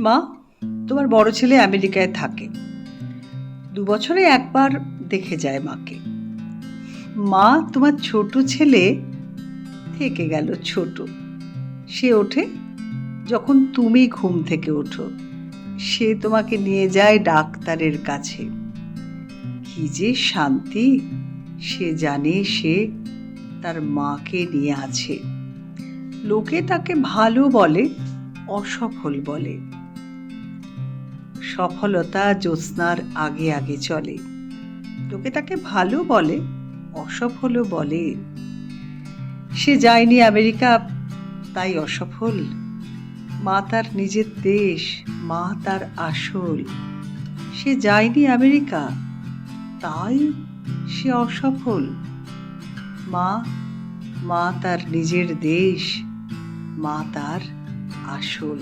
মা, তোমার বড় ছেলে আমেরিকায় থাকে। দু বছরে একবার দেখে যায় মাকে। মা, তোমার ছোট ছেলে থেকে গেল ছোট। সে ওঠে যখন তুমি ঘুম থেকে ওঠো। সে তোমাকে নিয়ে যায় ডাক্তারের কাছে। কি যে শান্তি, সে জানে সে তার মাকে নিয়ে আছে। লোকে তাকে ভালো বলে, অসফল বলে। সফলতা জ্যোৎস্নার আগে আগে চলে। লোকে তাকে ভালো বলে, অসফলও বলে। সে যায়নি আমেরিকা, তাই অসফল। মা তার নিজের দেশ, মা তার আসল। সে যায়নি আমেরিকা, তাই সে অসফল। মা মা তার নিজের দেশ, মা তার আসল।